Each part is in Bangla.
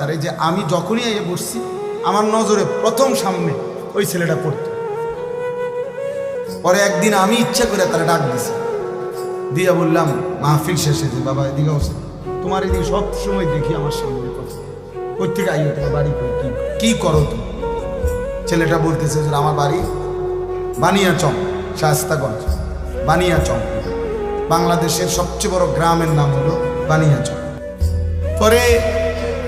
তারে যে আমি যখনই এসে বসছি, আমার নজরে প্রথম সামনে ওই ছেলেটা পড়তো। পরে একদিন আমি ইচ্ছা করে তারা ডাক দিছি। দিয়া বললাম, মাহফিল শেষে যে বাবা, এদিকে আসো। তোমার এদিকে সব সময় দেখি আমার সামনে কোথ। থেকে আইও তোমার বাড়ি কই, কি কি করো তুমি? ছেলেটা বলতেছে যে আমার বাড়ি বানিয়াচং শাস্তাগঞ্জ বানিয়াচং। বাংলাদেশের সবচেয়ে বড় গ্রামের নাম হলো বানিয়াচং। পরে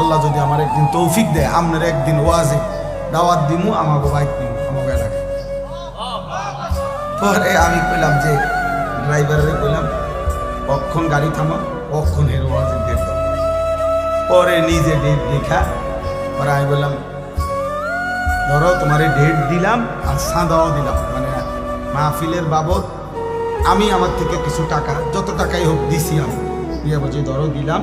আল্লাহ যদি আমার একদিন তৌফিক দেয়, আপনার একদিন ওয়াজে দাওয়াত দিমু, আমাকে বাইক দিমু আমাকে এলাকায়। পরে আমি কইলাম যে ড্রাইভারে কইলাম, কখন গাড়ি থামা কখন এর ওয়াজে ডেট পরে নিজে ডেট দেখা, পরে আমি বললাম, ধরো তোমার ডেট দিলাম আর সাদাও দিলাম মানে মাহফিলের বাবদ আমি আমার থেকে কিছু টাকা, যত টাকাই হোক দিছি আমি। দিয়ে বলছি, ধরো দিলাম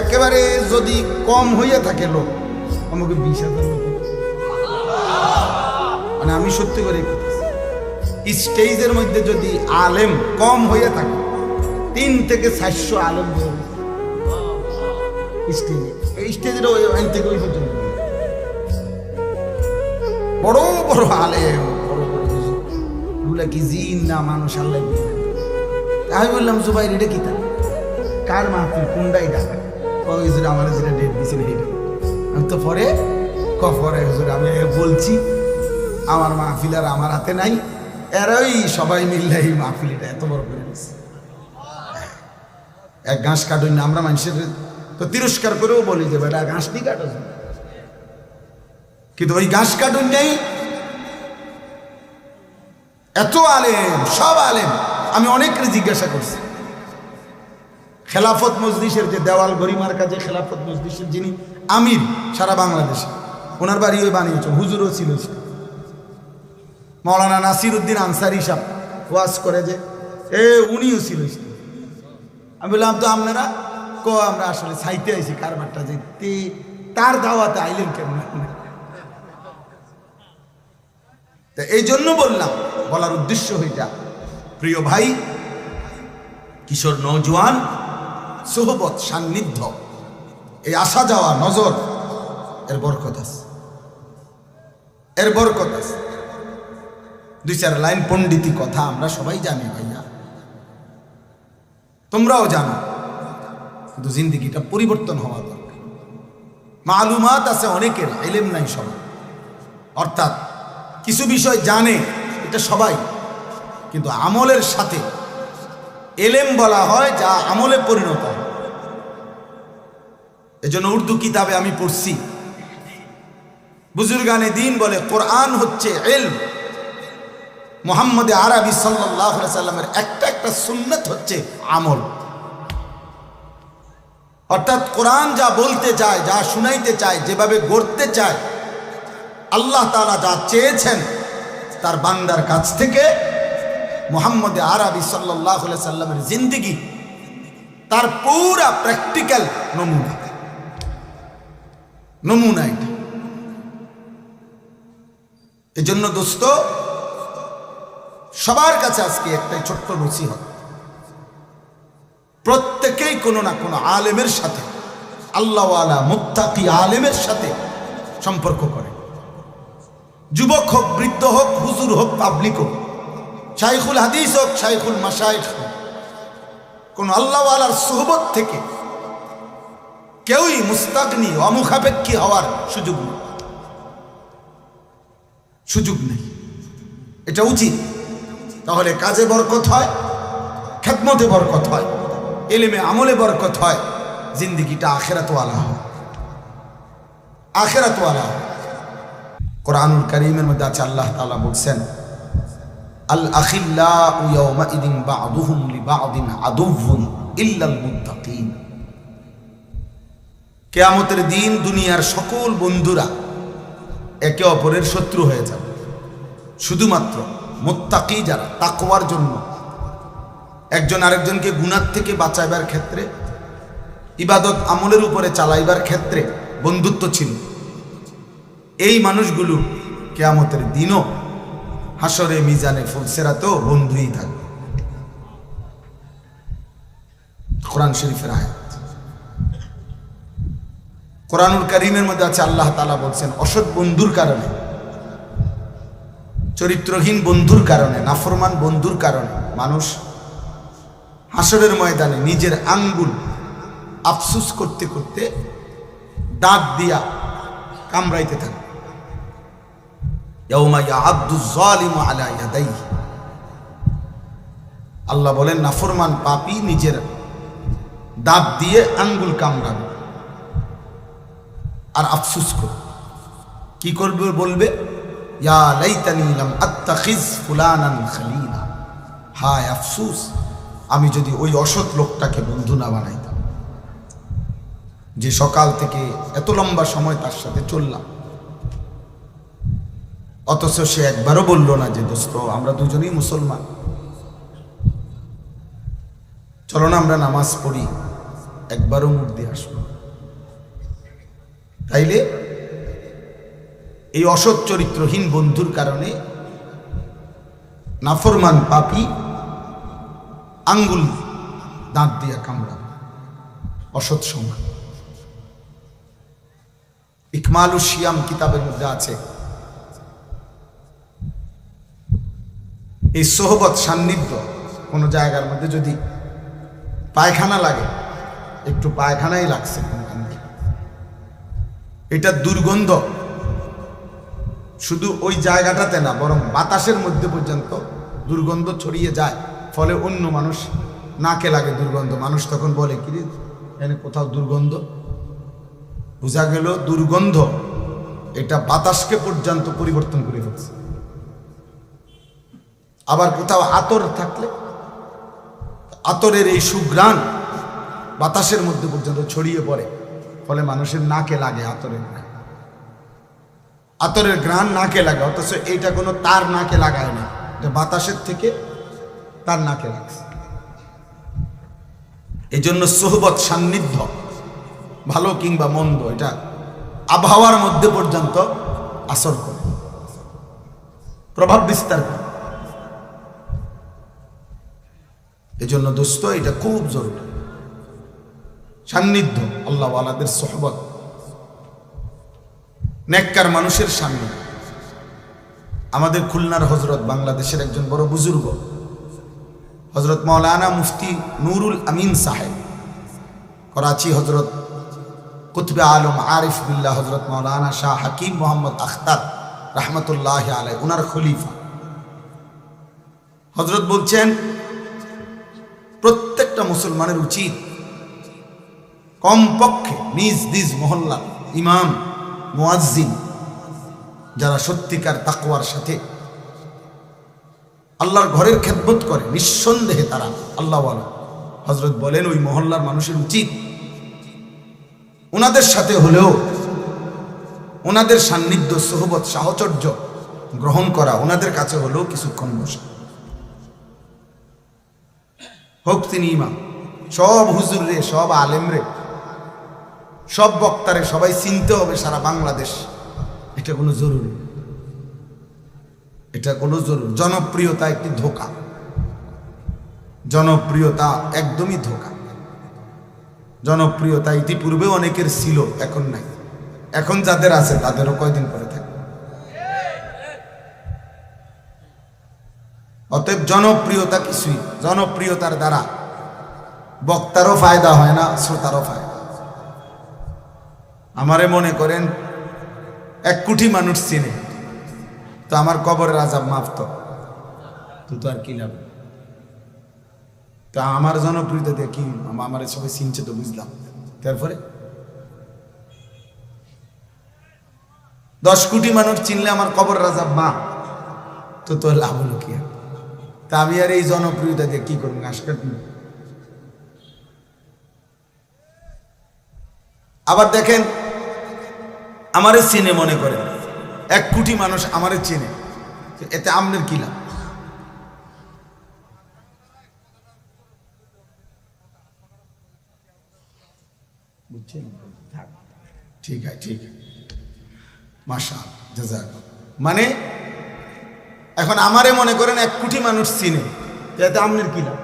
একেবারে যদি কম হইয়া থাকে লোক, আমাকে বিশ হাজার মানে আমি সত্যি করে স্টেজের মধ্যে যদি আলেম কম হইয়া থাকে, তিন থেকে চারশো আলেম হয়ে এই স্টেজের ওই ওই থেকে ওই পর্যন্ত বড় বড় আলেম। এগুলা কি জিন না মানুষ, আল্লাহ। আমি বললাম, জুবাইর এটা কি তা কার মাহফিল কোনটা এটা আমার যেটা ডেট দিয়েছিল এটা আমি তো পরে ক পরে হুজুর, আমি বলছি, আমার মাহফিল আর আমার হাতে নাই। এরাই সবাই মিললে এই মাহফিলটা এত বড় করে দিচ্ছে এক ঘাস কাটুন না, আমরা মানুষের তো তিরস্কার করেও বলি যে, বেটা, ঘাস নি কাটো কিন্তু ওই ঘাস কাটুন নেই। এত আলেম, সব আলেম। আমি অনেককে জিজ্ঞাসা করছি খেলাফত মজলিসের যে দেওয়াল গরিমার কাজে খেলাফত মজলিসের যিনি আমির সারা বাংলাদেশে, ওনার বাড়ি ওই বানিয়েছে হুজুরও ছিল। মৌলানা নাসির উদ্দিন আনসারি সাহ ওয়াজ করে যে, এ, উনিও ছিল আমি বললাম, তো আপনারা ক, আমরা আসলে সাইতে আইছি কারবারটা যে তার দাওয়াতে আইলেন কেমন তা এই জন্য বললাম, বলার উদ্দেশ্য হইটা, প্রিয় ভাই, কিশোর নৌজওয়ান সোহবত সান্নিধ্য। এই আসা যাওয়া নজর এর বরকত আছে। এর বরকত আছে। দুই চার লাইন পণ্ডিতি কথা আমরা সবাই জানি ভাইয়া। তোমরাও জানো, কিন্তু জিন্দিগিটা পরিবর্তন হওয়া দরকার। মালুমাত আছে অনেকের এলেম নাই সবার। অর্থাৎ কিছু বিষয় জানে, এটা সবাই। কিন্তু আমলের সাথে এলেম বলা হয় যা আমলে পরিণত হয়। এজন্য উর্দু কিতাবে আমি পড়ছি। বুজুর্গানে দিন বলে, কোরআন হচ্ছে এল মোহাম্মদ আরবি সাল্লাহ সাল্লামের একটা একটা সুন্নত হচ্ছে আমল। অর্থাৎ কোরআন যা বলতে চায়, যা শুনাইতে চায়, যেভাবে গড়তে চায়, আল্লাহ তাআলা যা চেয়েছেন, তার বান্দার কাছ থেকে মোহাম্মদ আরবি সাল্লাহ সাল্লামের জিন্দিগি, তার পুরা প্র্যাকটিক্যাল নমুনা। নমুনা এটা এজন্য দোস্ত, সবার কাছে আজকে একটাই ছোট্ট নসিহত। প্রত্যেকেই কোনো না কোনো আলেমের সাথে আল্লাহওয়ালা মুত্তাকি আলেমের সাথে সম্পর্ক করে। যুবক হোক, বৃদ্ধ হোক, হুজুর হোক, পাবলিক হোক, শাইখুল হাদিস হোক, শাইখুল মাসাইখ হোক, কোন আল্লাহওয়ালার সোহবত থেকে কেউই মুস্তাকনি, অমুখাপেক্ষী হওয়ার সুযোগ নেই। সুযোগ নেই। এটা উচিত। তাহলে কাজে বরকত হয়, খেদমতে বরকত হয়, এলেমে আমলে বরকত হয়, জিন্দিগিটা আখেরাতওয়ালা হয় আখেরাতওয়ালা হয় কোরআনুল করিমের মধ্যে আছে, আল্লাহ তাআলা বলছেন, আল আখিল্লা ইদিন বা'দুহুম লিবা'দিন আদুউন ইল্লাল মুত্তাকিন। কেয়ামতের দিন দুনিয়ার সকল বন্ধুরা একে অপরের শত্রু হয়ে যাবে। শুধুমাত্র মোত্তাকি যারা, তাকওয়ার জন্য। একজন আরেকজনকে গুণার থেকে বাঁচাইবার ক্ষেত্রে, ইবাদত আমলের উপরে চালাইবার ক্ষেত্রে বন্ধুত্ব ছিল। এই মানুষগুলো কেয়ামতের দিনও হাসরে মিজানে, ফুলসেরাতেও বন্ধুই থাকবে। কোরআন শরীফের আয়াত। কোরআনুল করিমের মধ্যে আছে, আল্লাহ তালা বলছেন, অসৎ বন্ধুর কারণে, চরিত্রহীন বন্ধুর কারণে, নাফরমান বন্ধুর কারণে মানুষ হাসরের ময়দানে নিজের আঙ্গুল আফসুস করতে করতে দাঁত দিয়া কামড়াইতে থাকে। আল্লাহ বলেন, নাফরমান পাপি নিজের দাঁত দিয়ে আঙ্গুল কামড়াবে। আর আফসুস করবে কি করবে বলবে? হায় আফসুস, আমি যদি ওই অসৎ লোকটাকে বন্ধু না বানাইতাম। যে সকাল থেকে এত লম্বা সময় তার সাথে চললাম। অথচ সে একবারও বলল না যে, দোস্ত, আমরা দুজনেই মুসলমান। চলো না আমরা নামাজ পড়ি, একবারও মুখ দিয়ে আসব তাইলে এই অসৎ চরিত্রহীন বন্ধুর কারণে নাফরমান পাপি আঙ্গুল দাঁত দিয়া কামড়া অসৎ সময় ইকমালু শিয়াম কিতাবের মধ্যে আছে। এই সোহবত সান্নিধ্য কোনো জায়গার মধ্যে যদি পায়খানা লাগে, একটু পায়খানাই লাগছে কোনখান থেকে? এটা দুর্গন্ধ। শুধু ওই জায়গাটাতে না, বরং বাতাসের মধ্যে পর্যন্ত দুর্গন্ধ ছড়িয়ে যায়। ফলে অন্য মানুষ নাকে লাগে দুর্গন্ধ। মানুষ তখন বলে কি এখানে কোথাও দুর্গন্ধ? বোঝা গেল, দুর্গন্ধ এটা বাতাসকে পর্যন্ত পরিবর্তন করে ফেলছে। আবার কোথাও আতর থাকলে, আতরের এই সুগ্রাণ বাতাসের মধ্যে পর্যন্ত ছড়িয়ে পড়ে। ফলে মানুষের নাকে লাগে আতরের আতরের ঘ্রাণ নাকে লাগে, অথচ এইটা কোনো তার নাকে লাগায় না। এটা বাতাসের থেকে তার নাকে লাগছে। এই জন্য সোহবত সান্নিধ্য, ভালো কিংবা মন্দ, এটা আবহাওয়ার মধ্যে পর্যন্ত আসর করে। প্রভাব বিস্তার করে। এই জন্য দোস্ত, এটা খুব জরুরি। সান্নিধ্য, আল্লাহ আলাদের সোহবত। নেককার মানুষের সান্নিধ্য আমাদের খুলনার হজরত বাংলাদেশের একজন বড় বুজুর্গ, হজরত মৌলানা মুফতি নুরুল আমিন সাহেব। করাচি হজরত কুতবে আলম আরিফ বিল্লাহ হজরত মৌলানা শাহ হাকিম মোহাম্মদ আখতার রহমতুল্লাহ আলাই উনার খলিফা। হজরত বলছেন, প্রত্যেকটা মুসলমানের উচিত কমপক্ষে নিজ নিজ মহল্লা ইমাম, মুয়াজ্জিন, যারা সত্যিকার তাকওয়ার সাথে আল্লাহর ঘরের খেদমত করে, নিঃসন্দেহে তারা আল্লাহ হজরত বলেন, ওই মহল্লার মানুষের উচিত ওনাদের সাথে হলেও ওনাদের সান্নিধ্য, সহবত, সাহচর্য গ্রহণ করা, ওনাদের কাছে হলেও কিছুক্ষণ বসা। হোক তিনি ইমাম, সব হুজুর রে, সব আলেম রে সব বক্তারে সবাই চিনতে হবে সারা বাংলাদেশ। এটা কোনো জরুরি? এটা কোনো জরুর। জনপ্রিয়তা একটি ধোকা। জনপ্রিয়তা একদমই ধোকা। জনপ্রিয়তা ইতিপূর্বে অনেকের ছিল এখন নাই। এখন যাদের আছে তাদেরও কয়দিন পরে থাকে অতএব জনপ্রিয়তা কিছুই জনপ্রিয়তার দ্বারা বক্তারও ফায়দা হয় না শ্রোতারও ফায়দা আমারে মনে করেন এক কোটি মানুষ চিনে, তো আমার কবরের আজাব মাফ তো তো আর কি লাভ? তা আমার জনপ্রিয়তা দিয়ে কি আমার সবাই চিনছে তো বুঝলাম। তারপরে? দশ কোটি মানুষ চিনলে আমার কবর রাজা মা, তো তোর লাভ হলো কি তা আমি আর এই জনপ্রিয়তা দিয়ে কি করব, ঘাস আবার দেখেন আমারে চিনে মনে করেন এক কোটি মানুষ আমারে চিনে। এতে আমনের কি লাভ? বুঝছেন? ঠিক আছে, ঠিক মাসা মানে এখন আমারে মনে করেন এক কোটি মানুষ চিনে। এতে আমনের কি লাভ?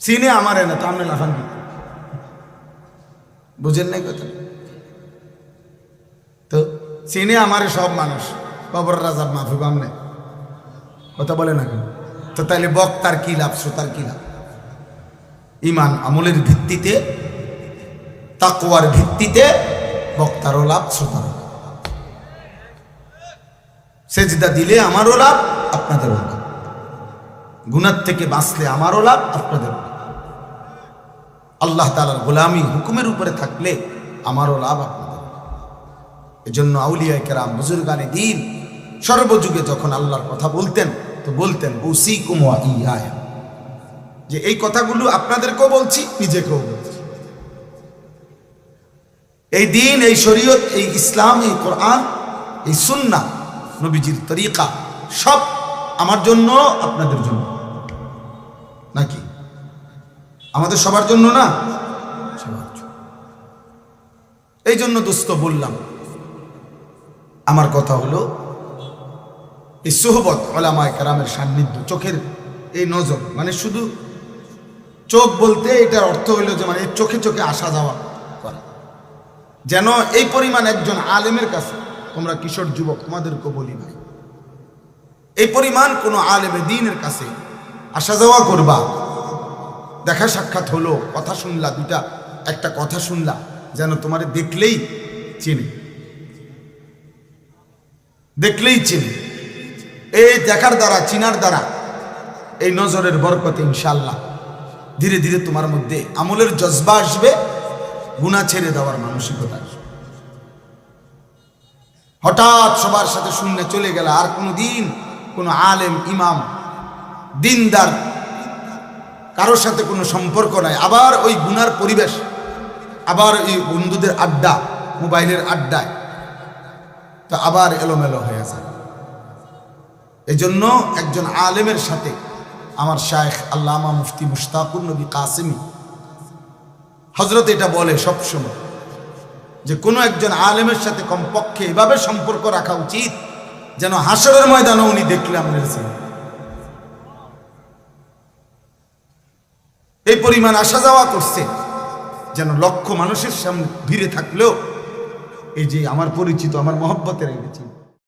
চিনে আমারে না, তো আমনে লাফান বুঝেন নাই কথা চিনে আমারে সব মানুষ। কবর রাজার মাহফুব আমনে। কথা বলে না কেন? তো তাইলে বক্তার কি লাভ, শ্রোতার কি লাভ? ইমান আমলের ভিত্তিতে, তাকওয়ার ভিত্তিতে বক্তারও লাভ, শ্রোতারও লাভ। সেজদা দিলে আমারও লাভ, আপনাদেরও লাভ। গুনার থেকে বাঁচলে আমারও লাভ, আপনাদেরও লাভ। আল্লাহ তালার গোলামি হুকুমের উপরে থাকলে আমারও লাভ আপনাদের এজন্য আউলিয়া কেরাম বুজুর্গানে দিন সর্বযুগে যখন আল্লাহর কথা বলতেন, তো বলতেন উসি কুমা ইয়া যে এই কথাগুলো আপনাদেরকেও বলছি, নিজেকেও বলছি। এই দিন, এই শরীয়ত, এই ইসলাম, এই কোরআন, এই সুন্না, নবীজির তরিকা, সব আমার জন্য, আপনাদের জন্য। নাকি? আমাদের সবার জন্য না? সবার জন্য। এই জন্য দোস্ত বললাম আমার কথা হলো, এই সোহবত ওলামায় কারামের সান্নিধ্য, চোখের এই নজর মানে শুধু চোখ বলতে এটার অর্থ হইল যে মানে চোখে চোখে আসা যাওয়া করা। যেন এই পরিমাণ একজন আলেমের কাছে, তোমরা কিশোর যুবক, তোমাদেরকে বলি ভাই, এই পরিমাণ কোনো আলেমে দিনের কাছে আসা যাওয়া করবা। দেখা সাক্ষাৎ হলো, কথা শুনলা দুটা একটা কথা শুনলা, যেন তোমার দেখলেই চেনে। দেখলেই চেনে। এই দেখার দ্বারা, চিনার দ্বারা এই নজরের বরকতে ইনশাল্লাহ ধীরে ধীরে তোমার মধ্যে আমলের জজবা আসবে গুণা ছেড়ে দেওয়ার মানসিকতা আসবে। হঠাৎ সবার সাথে শূন্য চলে গেলে আর কোনো দিন কোনো আলেম, ইমাম, দিনদার কারোর সাথে কোনো সম্পর্ক নাই। আবার ওই গুনার পরিবেশ, আবার ওই বন্ধুদের আড্ডা, মোবাইলের আড্ডায় তো আবার এলোমেলো হয়ে যায়। এজন্য একজন আলেমের সাথে আমার শায়েখ আল্লামা মুফতি মুশতাকুর নবী কাসিমি হজরত এটা বলে সবসময় যে কোনো একজন আলেমের সাথে কমপক্ষে এভাবে সম্পর্ক রাখা উচিত যেন হাসরের ময়দানে উনি দেখলে আমাদের ছিলেন এই পরিমাণ আসা যাওয়া করছে যেন লক্ষ মানুষের সামনে ভিড়ে থাকলেও এই যে আমার পরিচিত আমার মহব্বতের এনেছি